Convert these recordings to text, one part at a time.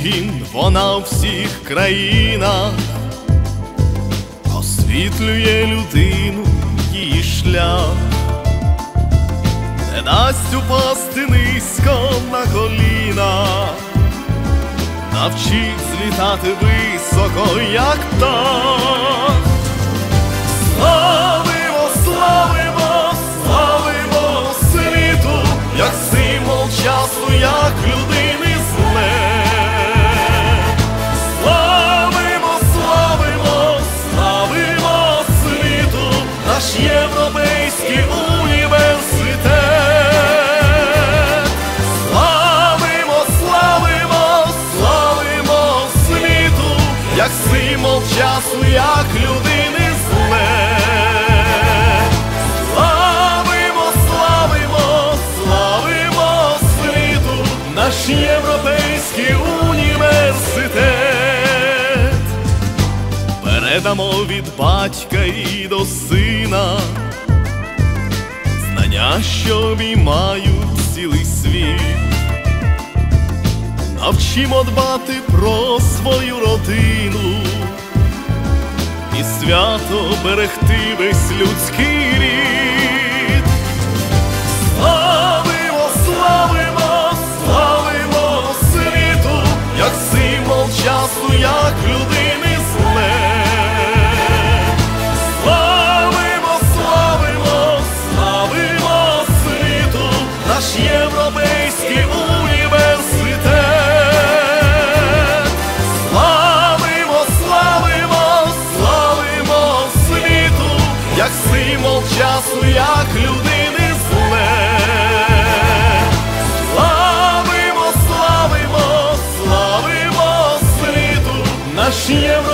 двічі вона у всіх країнах освітлює людину її шлях, не дасть упасти низько на коліна, навчить злітати високо, як так. не дамо від батька і до сина, знання, що обіймають цілий світ, навчимо дбати про свою родину і свято берегти весь людський рік. наш європейський університет. Славимо, славимо, славимо світу, як символ часу, як людини зле. Славимо, славимо, славимо світу, наш європейський.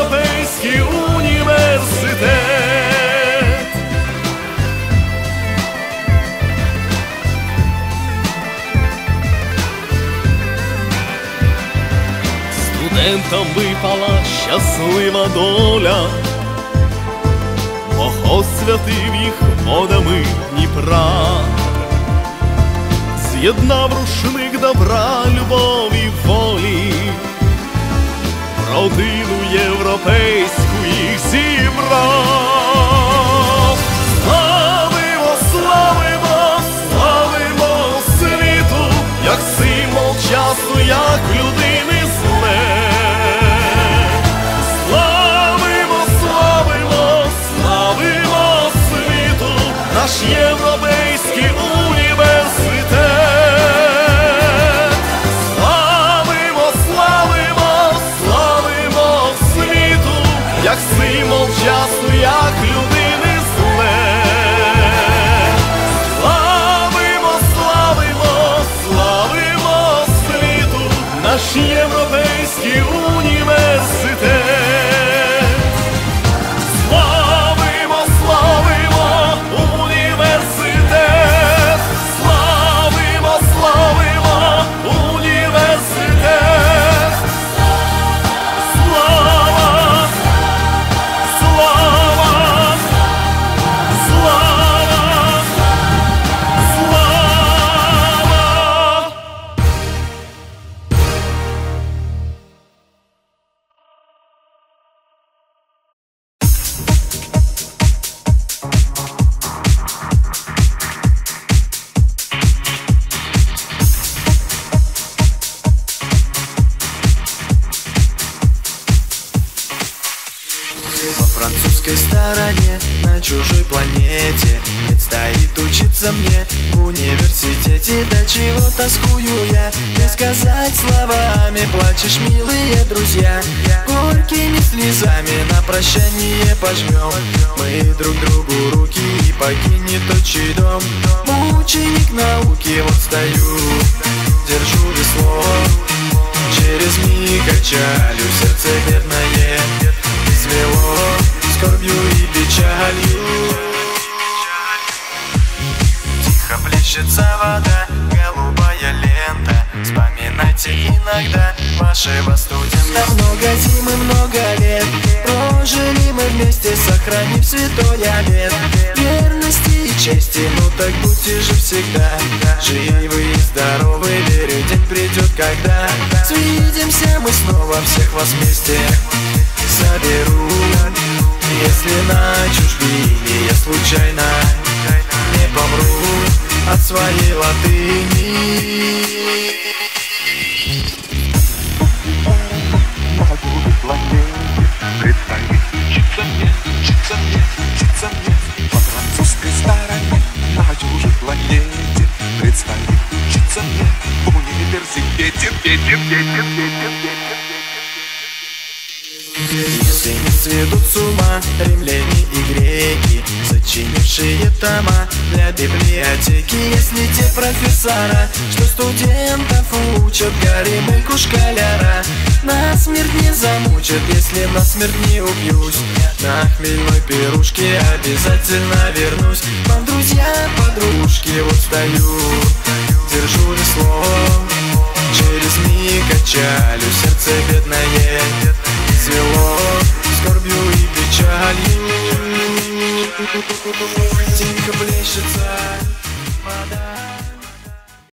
Там випала щаслива доля, Бог освятив їх водами Дніпра, з'єднав рушник добра, любові волі, родину європейську їх зібрав. Славимо, славимо, славимо світу, як син. далекой стороне, на чужой планете стоит учиться мне в университете До чего тоскую я, не сказать словами Плачешь, милые друзья, горькими слезами На прощание пожмем мы друг другу руки И покинет отчий дом, мученик науки Вот стою, держу весло, через миг отчалю Сердце верное нашего студента Много зим и много лет Прожили мы вместе, сохранив святой обед Верности и чести, ну так будьте же всегда Живы и здоровы, верю, день придет, когда Свидимся мы снова, всех вас вместе заберу Если на чужбине я случайно Не помру от своей латыни Птица мне, птица мне По французской стороне На чужой планете Предстоит учиться мне В университете Если не сведут с ума римляне и греки Сочинившие тома для библиотеки Если те профессора, что студентов учат Гарри Мыку шкаляра На смерть не замут Хочет, если насмерть не убьюсь На хмельной пирушке обязательно вернусь Вам, друзья, подружки, вот стою Держу весло Через миг качалю Сердце бедное Свело скорбью и печалью Тихо плещется вода